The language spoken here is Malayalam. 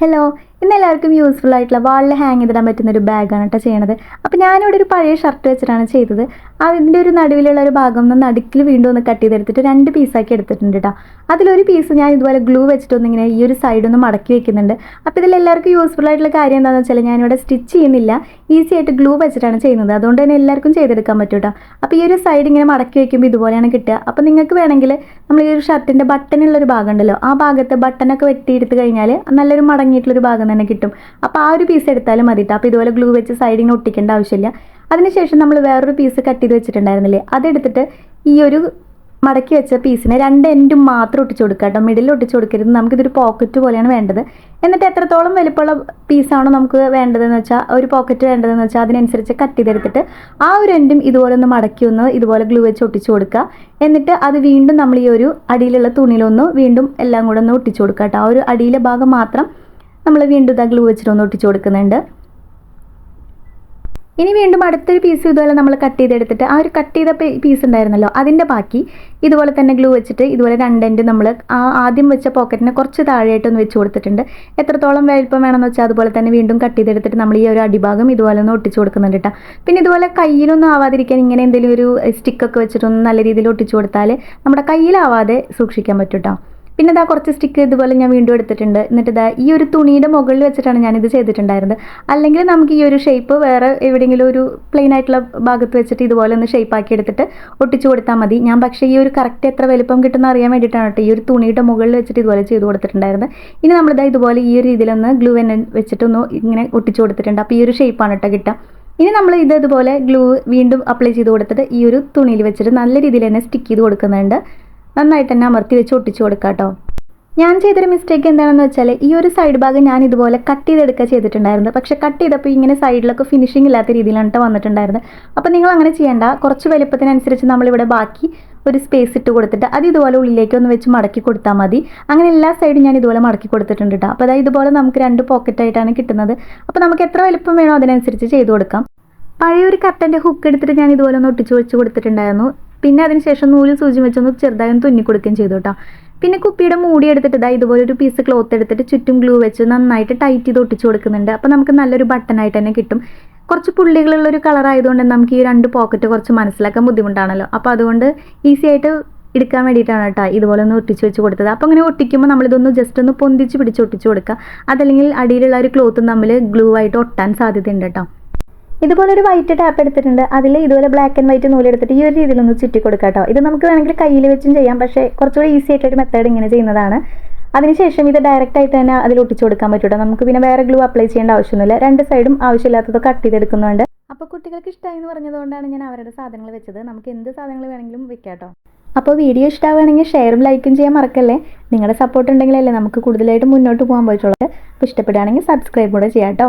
Hello, ഇന്ന് എല്ലാവർക്കും യൂസ്ഫുൾ ആയിട്ടുള്ള വാളിൽ ഹാങ് ചെയ്തിടാൻ പറ്റുന്ന ഒരു ബാഗാണ് കേട്ടോ ചെയ്യണത്. അപ്പോൾ ഞാനിവിടെ ഒരു പഴയ ഷർട്ട് വെച്ചിട്ടാണ് ചെയ്തത്. അതിന്റെ ഒരു നടുവിലുള്ള ഒരു ഭാഗം ഒന്ന് നടുക്കിൽ വീണ്ടും ഒന്ന് കട്ട് ചെയ്തെടുത്തിട്ട് രണ്ട് പീസാക്കി എടുത്തിട്ടുണ്ട് കേട്ടോ അതിലൊരു പീസ് ഞാൻ ഇതുപോലെ ഗ്ലൂ വെച്ചിട്ടൊന്നിങ്ങനെ ഈ ഒരു സൈഡ് ഒന്ന് മടക്കി വെക്കുന്നുണ്ട്. അപ്പോൾ ഇതിൽ എല്ലാവർക്കും യൂസ്ഫുൾ ആയിട്ടുള്ള കാര്യം എന്താണെന്ന് വെച്ചാൽ ഞാനിവിടെ സ്റ്റിച്ച് ചെയ്യുന്നില്ല. ഈസി ആയിട്ട് ഗ്ലൂ വെച്ചിട്ടാണ് ചെയ്യുന്നത്. അതുകൊണ്ട് തന്നെ എല്ലാവർക്കും ചെയ്തെടുക്കാൻ പറ്റും കേട്ടോ അപ്പോൾ ഈ ഒരു സൈഡ് ഇങ്ങനെ മടക്കി വെക്കുമ്പോൾ ഇതുപോലെയാണ് കിട്ടുക. അപ്പോൾ നിങ്ങൾക്ക് വേണമെങ്കിൽ നമ്മൾ ഈ ഒരു ഷർട്ടിന്റെ ബട്ടണുള്ളൊരു ഭാഗം ഉണ്ടല്ലോ ആ ഭാഗത്ത് ബട്ടനൊക്കെ വെട്ടിയെടുത്ത് കഴിഞ്ഞാൽ നല്ലൊരു മടങ്ങിയിട്ടുള്ളൊരു ഭാഗം തന്നെ കിട്ടും. അപ്പോൾ ആ ഒരു പീസ് എടുത്താലും മതി കേട്ടോ അപ്പോൾ ഇതുപോലെ ഗ്ലൂ വെച്ച് സൈഡിങ്ങനെ ഒട്ടിക്കേണ്ട ആവശ്യമില്ല. അതിനുശേഷം നമ്മൾ വേറൊരു പീസ് കട്ട് ചെയ്ത് വെച്ചിട്ടുണ്ടായിരുന്നില്ലേ? അതെടുത്തിട്ട് ഈ ഒരു മടക്കി വെച്ച പീസിനെ രണ്ട് എൻഡും മാത്രം ഒട്ടിച്ചു കൊടുക്കുക കേട്ടോ മിഡിൽ ഒട്ടിച്ചു കൊടുക്കരുത്. നമുക്കിതൊരു പോക്കറ്റ് പോലെയാണ് വേണ്ടത്. എന്നിട്ട് എത്രത്തോളം വലിപ്പമുള്ള പീസാണോ നമുക്ക് വേണ്ടതെന്ന് വെച്ചാൽ ഒരു പോക്കറ്റ് വേണ്ടതെന്ന് വെച്ചാൽ അതിനനുസരിച്ച് കട്ട് ചെയ്തെടുത്തിട്ട് ആ ഒരു എൻഡും ഇതുപോലെ ഒന്ന് മടക്കി ഒന്ന് ഇതുപോലെ ഗ്ലൂ വെച്ച് ഒട്ടിച്ചു കൊടുക്കുക. എന്നിട്ട് അത് വീണ്ടും നമ്മൾ ഈ ഒരു അടിയിലുള്ള തുണിയിലൊന്ന് വീണ്ടും എല്ലാം കൂടെ ഒന്ന് ഒട്ടിച്ചു കൊടുക്കുക കേട്ടോ ആ ഒരു അടിയിലെ ഭാഗം മാത്രം നമ്മൾ വീണ്ടും ഇതാ ഗ്ലൂ വെച്ചിട്ട് ഒന്ന് ഒട്ടിച്ചു കൊടുക്കുന്നുണ്ട്. ഇനി വീണ്ടും അടുത്തൊരു പീസ് ഇതുപോലെ നമ്മൾ കട്ട് ചെയ്തെടുത്തിട്ട് ആ ഒരു കട്ട് ചെയ്ത പീസ് ഉണ്ടായിരുന്നല്ലോ അതിന്റെ ബാക്കി ഇതുപോലെ തന്നെ ഗ്ലൂ വെച്ചിട്ട് ഇതുപോലെ രണ്ടെൻഡ് നമ്മൾ ആ ആദ്യം വെച്ച പോക്കറ്റിനെ കുറച്ച് താഴെയായിട്ടൊന്ന് വെച്ച് കൊടുത്തിട്ടുണ്ട്. എത്രത്തോളം വലിപ്പം വേണമെന്ന് വെച്ചാൽ അതുപോലെ തന്നെ വീണ്ടും കട്ട് ചെയ്തെടുത്തിട്ട് നമ്മൾ ഈ ഒരു അടിഭാഗം ഇതുപോലെ ഒന്ന് ഒട്ടിച്ചു കൊടുക്കുന്നുണ്ട് കേട്ടോ പിന്നെ ഇതുപോലെ കയ്യിലൊന്നും ആവാതിരിക്കാൻ ഇങ്ങനെ എന്തെങ്കിലും ഒരു സ്റ്റിക്കൊക്കെ വെച്ചിട്ടൊന്ന് നല്ല രീതിയിൽ ഒട്ടിച്ചു കൊടുത്താൽ നമ്മുടെ കയ്യിലാവാതെ സൂക്ഷിക്കാൻ പറ്റും കേട്ടോ പിന്നെ ഇതാ കുറച്ച് സ്റ്റിക്ക് ഇതുപോലെ ഞാൻ വീണ്ടും എടുത്തിട്ടുണ്ട്. എന്നിട്ട് ഇതാ ഈ ഒരു തുണിയുടെ മുകളിൽ വെച്ചിട്ടാണ് ഞാനിത് ചെയ്തിട്ടുണ്ടായിരുന്നത്. അല്ലെങ്കിൽ നമുക്ക് ഈ ഒരു ഷേപ്പ് വേറെ എവിടെയെങ്കിലും ഒരു പ്ലെയിൻ ആയിട്ടുള്ള ഭാഗത്ത് വെച്ചിട്ട് ഇതുപോലെ ഒന്ന് ഷേപ്പ് ആക്കി എടുത്തിട്ട് ഒട്ടിച്ചു കൊടുത്താൽ മതി. ഞാൻ പക്ഷേ ഈ ഒരു കറക്റ്റ് എത്ര വലുപ്പം കിട്ടുന്ന അറിയാൻ വേണ്ടിയിട്ടാണ് കേട്ടോ ഈ ഒരു തുണിയുടെ മുകളിൽ വെച്ചിട്ട് ഇതുപോലെ ചെയ്ത് കൊടുത്തിട്ടുണ്ടായിരുന്നത്. ഇനി നമ്മളിതാ ഇതുപോലെ ഈ ഒരു രീതിയിലൊന്ന് ഗ്ലൂ എന്നെ വെച്ചിട്ടൊന്ന് ഇങ്ങനെ ഒട്ടിച്ചു കൊടുത്തിട്ടുണ്ട്. അപ്പോൾ ഈ ഒരു ഷേപ്പാണ് കേട്ടോ കിട്ടുക. ഇനി നമ്മൾ ഇത് ഇതുപോലെ ഗ്ലൂ വീണ്ടും അപ്ലൈ ചെയ്ത് കൊടുത്തിട്ട് ഈ ഒരു തുണിയിൽ വെച്ചിട്ട് നല്ല രീതിയിൽ തന്നെ സ്റ്റിക്ക് ചെയ്ത് കൊടുക്കുന്നുണ്ട്. നന്നായിട്ട് തന്നെ അമർത്തി വെച്ച് ഒട്ടിച്ചു കൊടുക്കാം കേട്ടോ ഞാൻ ചെയ്തൊരു മിസ്റ്റേക്ക് എന്താണെന്ന് വെച്ചാൽ ഈ ഒരു സൈഡ് ഭാഗം ഞാൻ ഇതുപോലെ കട്ട് ചെയ്തെടുക്കുക ചെയ്തിട്ടുണ്ടായിരുന്നു. പക്ഷെ കട്ട് ചെയ്തപ്പോൾ ഇങ്ങനെ സൈഡിലൊക്കെ ഫിനിഷിംഗ് ഇല്ലാത്ത രീതിയിലാണ് വന്നിട്ടുണ്ടായിരുന്നത്. അപ്പോൾ നിങ്ങൾ അങ്ങനെ ചെയ്യേണ്ട. കുറച്ച് വലുപ്പത്തിനനുസരിച്ച് നമ്മളിവിടെ ബാക്കി ഒരു സ്പേസ് ഇട്ട് കൊടുത്തിട്ട് അത് ഇതുപോലെ ഉള്ളിലേക്ക് ഒന്ന് വെച്ച് മടക്കി കൊടുത്താൽ മതി. അങ്ങനെ എല്ലാ സൈഡും ഞാൻ ഇതുപോലെ മടക്കി കൊടുത്തിട്ടുണ്ട് കേട്ടോ അപ്പോൾ അതായത് ഇതുപോലെ നമുക്ക് രണ്ട് പോക്കറ്റായിട്ടാണ് കിട്ടുന്നത്. അപ്പോൾ നമുക്ക് എത്ര വലുപ്പം വേണോ അതിനനുസരിച്ച് ചെയ്തു കൊടുക്കാം. പഴയൊരു കർട്ടന്റെ ഹുക്ക് എടുത്തിട്ട് ഞാൻ ഇതുപോലെ ഒന്ന് ഒട്ടിച്ച് വെച്ച് കൊടുത്തിട്ടുണ്ടായിരുന്നു. പിന്നെ അതിനുശേഷം നൂലിൽ സൂചി വെച്ചൊന്ന് ചെറുതായി ഒന്ന് തുന്നി കൊടുക്കുകയും ചെയ്തു കേട്ടോ. പിന്നെ കുപ്പിയുടെ മൂടി എടുത്തിട്ട് ഇതാ ഇതുപോലെ ഒരു പീസ് ക്ലോത്ത് എടുത്തിട്ട് ചുറ്റും ഗ്ലൂ വെച്ച് നന്നായിട്ട് ടൈറ്റ് ചെയ്ത് ഒട്ടിച്ചു കൊടുക്കുന്നുണ്ട്. അപ്പോൾ നമുക്ക് നല്ലൊരു ബട്ടണായിട്ട് തന്നെ കിട്ടും. കുറച്ച് പുള്ളികളുള്ള ഒരു കളർ ആയതുകൊണ്ട് നമുക്ക് ഈ രണ്ട് പോക്കറ്റ് കുറച്ച് മനസ്സിലാക്കാൻ ബുദ്ധിമുട്ടാണല്ലോ. അപ്പോൾ അതുകൊണ്ട് ഈസി ആയിട്ട് എടുക്കാൻ വേണ്ടിയിട്ടാണ് കേട്ടോ ഇതുപോലെ ഒന്ന് ഒട്ടിച്ച് വെച്ച് കൊടുത്തത്. അപ്പോൾ അങ്ങനെ ഒട്ടിക്കുമ്പോൾ നമ്മളിതൊന്ന് ജസ്റ്റ് ഒന്ന് പൊന്തിച്ച് പിടിച്ച് ഒട്ടിച്ച് കൊടുക്കുക. അതല്ലെങ്കിൽ അടിയിലുള്ള ഒരു ക്ലോത്തും തമ്മിൽ ഗ്ലൂ ആയിട്ട് ഒട്ടാൻ സാധ്യതയുണ്ട് കേട്ടോ. ഇതുപോലെ ഒരു വൈറ്റ് ടാപ്പ് എടുത്തിട്ടുണ്ട്. അതിൽ ഇതുപോലെ ബ്ലാക്ക് ആൻഡ് വൈറ്റ് നൂലെടുത്തിട്ട് ഈ ഒരു രീതിയിലൊന്ന് ചുറ്റി കൊടുക്കാം കേട്ടോ ഇത് നമുക്ക് വേണമെങ്കിൽ കയ്യിൽ വെച്ചും ചെയ്യാം. പക്ഷേ കുറച്ചുകൂടി ഈസി ആയിട്ടൊരു മെത്തേഡ് ഇങ്ങനെ ചെയ്യുന്നതാണ്. അതിനുശേഷം ഇത് ഡയറക്റ്റ് ആയിട്ട് തന്നെ അതിൽ ഒട്ടിച്ചു കൊടുക്കാൻ പറ്റൂട്ടോ. നമുക്ക് പിന്നെ വേറെ ഗ്ലൂ അപ്ലൈ ചെയ്യേണ്ട ആവശ്യമൊന്നുമില്ല. രണ്ട് സൈഡും ആവശ്യമില്ലാത്തത് കട്ട് ചെയ്തെടുക്കുന്നുണ്ട്. അപ്പോൾ കുട്ടികൾക്ക് ഇഷ്ടമായി എന്ന് പറഞ്ഞതുകൊണ്ടാണ് ഞാൻ അവരുടെ സാധനങ്ങൾ വെച്ചത്. നമുക്ക് എന്ത് സാധനങ്ങൾ വേണമെങ്കിലും വെക്കാം കേട്ടോ അപ്പോൾ വീഡിയോ ഇഷ്ടമാവുകയാണെങ്കിൽ ഷെയറും ലൈക്കും ചെയ്യാൻ മറക്കല്ലേ? നിങ്ങളുടെ സപ്പോർട്ട് ഉണ്ടെങ്കിലല്ലേ നമുക്ക് കൂടുതലായിട്ട് മുന്നോട്ട് പോകാൻ പറ്റുള്ളൂ. അപ്പോൾ ഇഷ്ടപ്പെടുകയാണെങ്കിൽ സബ്സ്ക്രൈബ് കൂടെ ചെയ്യാം കേട്ടോ